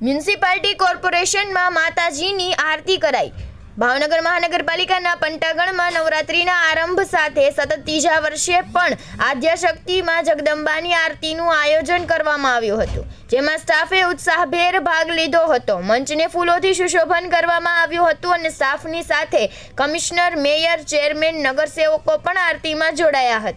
Municipality કોર્પોરેશનમાં માતાજીની આરતી કરાઈ. ભાવનગર મહાનગરપાલિકાના પંટાગણમાં નવરાત્રિના આરંભ સાથે સતત ત્રીજા વર્ષે પણ આદ્યાશક્તિમાં જગદંબાની આરતીનું આયોજન કરવામાં આવ્યું હતું, જેમાં સ્ટાફે ઉત્સાહભેર ભાગ લીધો હતો. મંચને ફૂલોથી સુશોભન કરવામાં આવ્યું હતું અને સ્ટાફની સાથે કમિશનર, મેયર, ચેરમેન, નગરસેવકો પણ આરતીમાં જોડાયા હતા.